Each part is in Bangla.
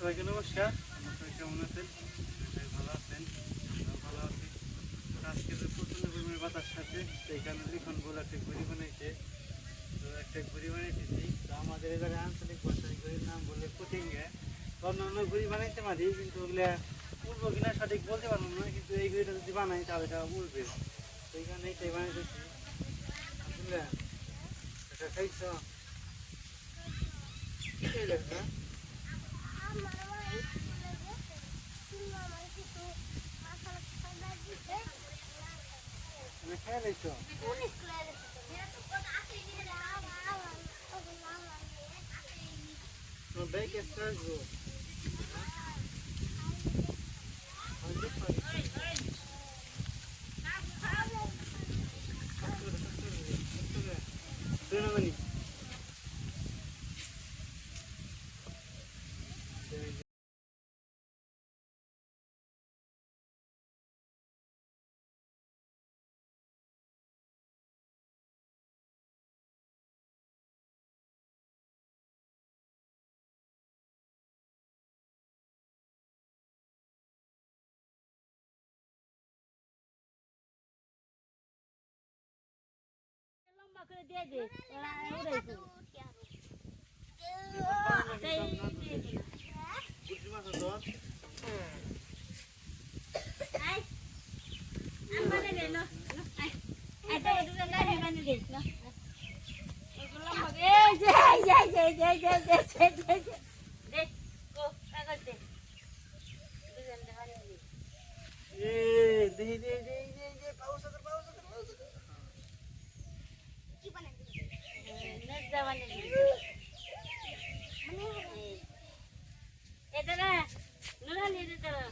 সবাইকে নমস্কার। আপনারা সবাই কেমন আছেন? সবাই ভালো আছেন? ভালো আছি। তো আজকে যে প্রচণ্ড পরিমাণে বাতাস সাথে সেই কারণে লিখন বলে একটা ঘুড়ি বানাইছে। তো একটা ঘুড়ি বানাইতেছি। তো আমাদের এবারে আঞ্চলিক ভাষায় ঘুড়ির নাম বলে পুটিঙ্গে অন্যান্য ঘুড়ি বানাইতে পারি, কিন্তু ওগুলা উঠবো কিনা সঠিক বলতে পারব না, কিন্তু এই ঘুড়িটা যদি বানাই তাহলে এটা উঠবে তো কারণে এটাই বানাইতেছি। বুঝলে এটা খাইছ? কি খাইলে Não bem que é sangue. করে দিয়ে দে। ওরা উড়াইছে Buji masa dot. আই আম বানাই দে নো আই আই তো দুটো লাড়ি বানাই দে নো লম্বা এই যে এই যে এই যে এই যে এই যে এই যে এই যে দে গো কাগজ দে দুজন দে বানাই দে Eh, deh deh deh deh deh pausa ter pausa ter pausa ter. নেজা বানাই দে এটা না নুরা নিয়ে দে তোরা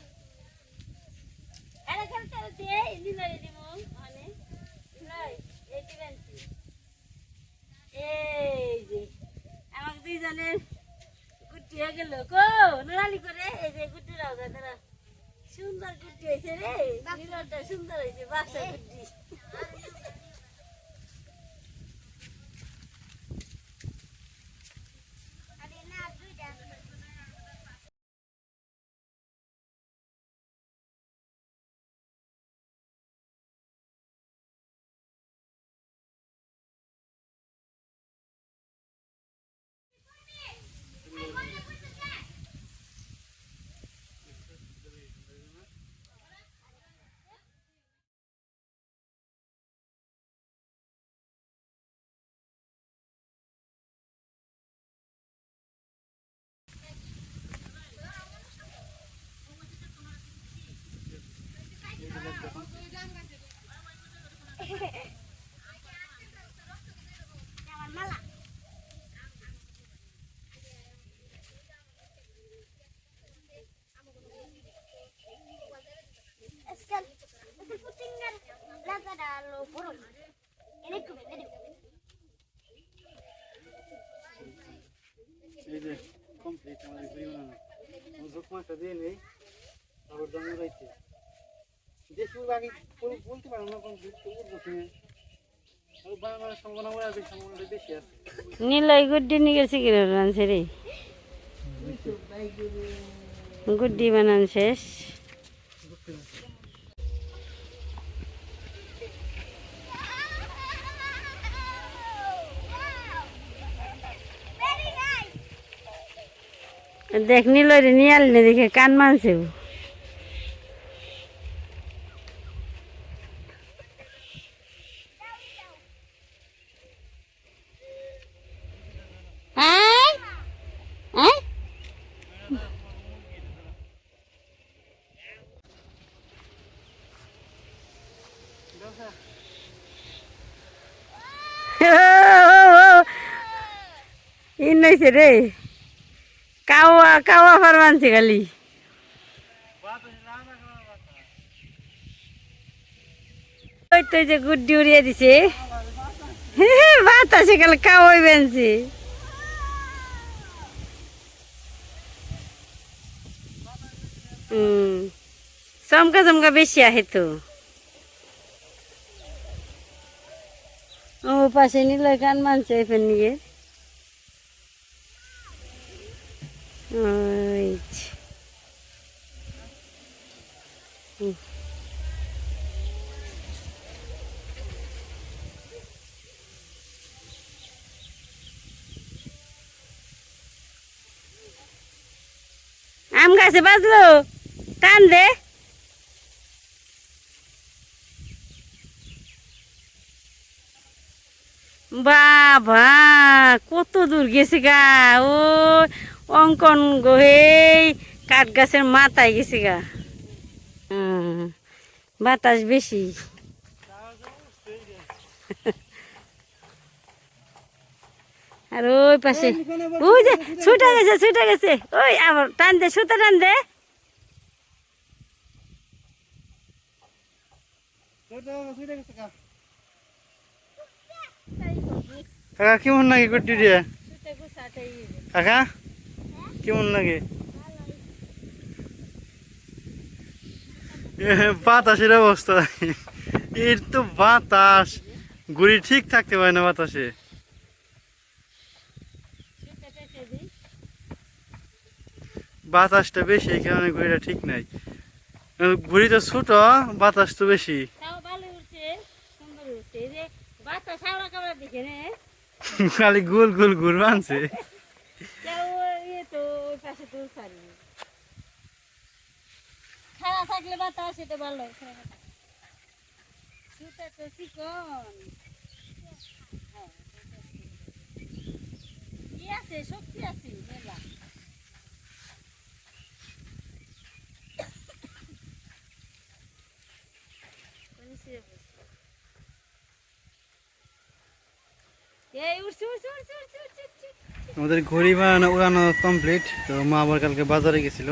আরে কাল তোরা দে নিলা রে মো মানে নাই এই দিবেনছি এই যে আমাকে দুইজনের হয়ে গেল কো নুরালি করে এই যে গুটি রাও সুন্দর গুটি হয়েছে রে সুন্দর হয়েছে বাক্সা গুটি এই যে ঘুরি বানানো মুজুক মাছটা দিয়ে নেই তারপর দমে রয়েছে দেখি আগে বল- বলতে পারব না কিনে আছে। নীলাই গুড্ডি নিয়ে গেছে কি রানছে রে? গুড্ডি বানান শেষ। দেখ নীলয় রে নিয়ে আলি না দেখে কান মানছে ইন রে। কাওয়া কাওয়া ফারমানছে খালি ওই তো এই যে গুড্ডি উড়িয়ে দিছে বাতাসে গেলে কাওয়াই বেনছে হুম চমকা চমকা বেশি আহে তো ও পাশে নিল গান মানছে এফেন নিয়ে ওই এই যে। হুম। আম গাছে বাজলো? কান দে। বাবা কত দূর গেছে গা ও অঙ্কন গোহেই কাঠ গাছের মাথায় গেছে গা। বাতাস বেশি। আর ওই পাশে, ওই যে ছুটে গেছে ছুটে গেছে। ওই আবার টান দে, সুতা টান দে। কাকা, কেমন লাগে কুটি দিয়ে? কাকা? কেমন লাগে? বাতাসের অবস্থা। এর তো বাতাস। গুড়ি ঠিক থাকতে পারে না বাতাসে। বাতাসটা বেশি এই কারণে ঘুড়িটা ঠিক নাই। ঘুড়ি তো ছোট বাতাস তো বেশি। তাও ভালো উঠছে সুন্দর উঠছে এই যে বাতাস হাওড়া কামড়া দিকে রে খালি গোল গোল ঘুর বানছে কেউ ইয়ে তো ওই পাশে তো সারি খারাপ থাকলে বাতাস এটা ভালো। সুতা তো চিকন হ্যাঁ, কি আছে শক্তি আমাদের ঘড়ি বানানো উড়ানো কমপ্লিট তো মা আবার কালকে বাজারে গেছিল।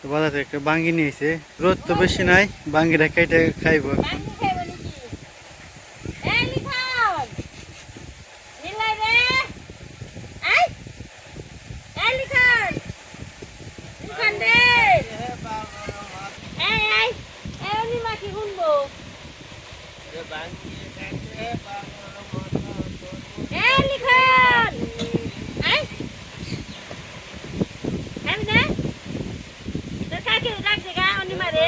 তো বাজার থেকে একটা বাঙ্গি নিয়েছে রোদ তো বেশি নাই বাঙ্গিটা কেটে খাইবো। এখন। বাঙ্গি খাইব নাকি? এই লিখন! নিলাই রে! আই! এই লিখন! লিখন রে! এই, এই! এই অনিমা কি শুনব? এই লিখন! আই! খাবি না? তোর কাকে ডাকছে গা অনিমা রে?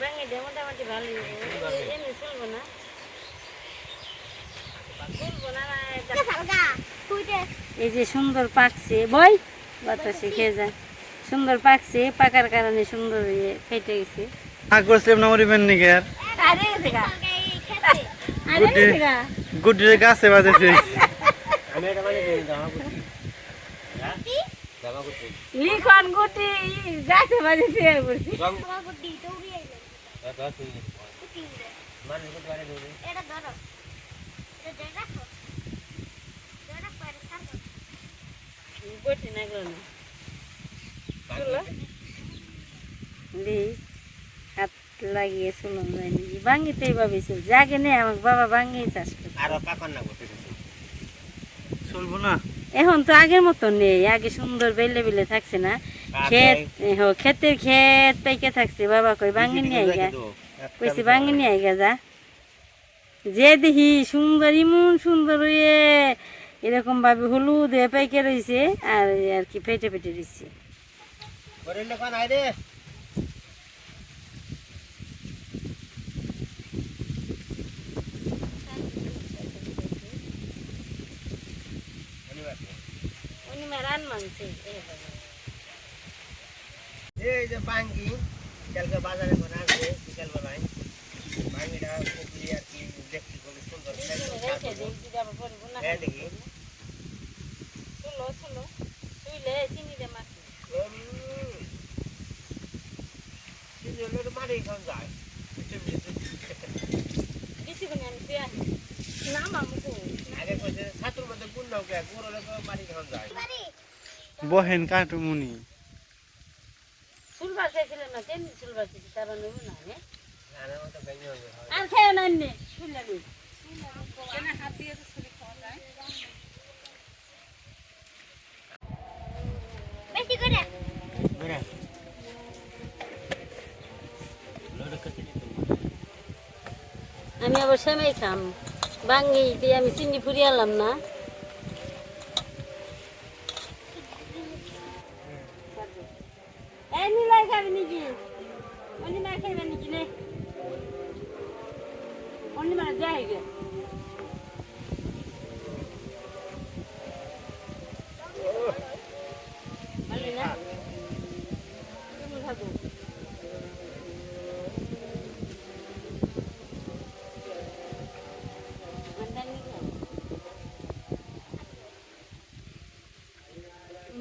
ভাঙে দে মোটামুটি ভালোই এমনি চলবো না চলবো না না, এটা- এই যে সুন্দর পাকছে বই বাতাসে খেয়ে যায় সুন্দর পাকছে পাকার কারণে সুন্দর ইয়ে ফেটে গেছে। আগ করছিলাম না মরিবেন নাকি আর? আরে গেছে বাজেছে লিখন গুটি গাছে বাজেছে হাত লাগিয়ে চলুন যায়নি ভাঙ্গিতে এইভাবে চল জাগে নেই আমার বাবা ভাঙ্গি চাষ করে এখন তো আগের মতো নেই আগে সুন্দর বেলে বেলে থাকছে না ক্ষেত হ, ক্ষেতের ক্ষেত পাইকে থাকছে বাবা কই ভাঙ্গি নিয়ে আইগা। কইছে ভাঙ্গি নিয়ে আইগা যা। যে দেখি সুন্দর ইমন সুন্দর হয়ে এরকম ভাবে হলুদ হয়ে পাইকে রয়েছে আর আর কি ফেটে ফেটে রয়েছে উনি রান মানছে এই যে বাঙ্গি কালকে বাজারে করে আসবে বিকাল বেলায় বাঙ্গিটা পুকুরি আর কি দেখতে খুবই সুন্দর রেখে দিই দিদি আবার পরে বোনা হ্যাঁ দেখি। মারি যায়। বেশি করে আমি পেয়ে না মামু আগে কইছে ছাতুর মধ্যে গুণ নাও কে গুড় হলে মারি খান যায় বহেন কাটুমুনি চুলবার চাইছিলেন না কেন চুলবার চাইছি তারা নেব না হ্যাঁ? আর খেয়ে না নে শুনলে নি বেরা আমি আবার সেমাই খাম। বাঙ্গি দিয়ে আমি চিনি ফুরিয়ালাম না খাবি নাকি অনিমা খাইবে নাকি নে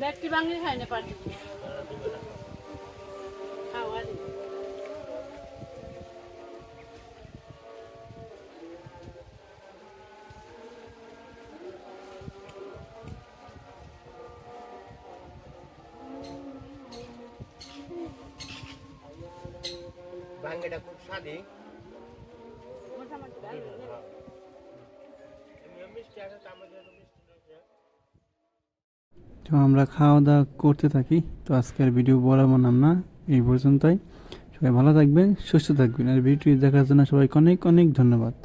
ব্যাগটি ভাঙলে খাই না পারছি ভাঙ্গিটা খুব স্বাদী। মিষ্টি রয়েছে তো আমরা খাওয়া দাওয়া করতে থাকি তো আজকের ভিডিও বড় বানাম না এই পর্যন্তই। সবাই ভালো থাকবেন সুস্থ থাকবেন আর ভিডিওটি দেখার জন্য সবাইকে অনেক অনেক ধন্যবাদ।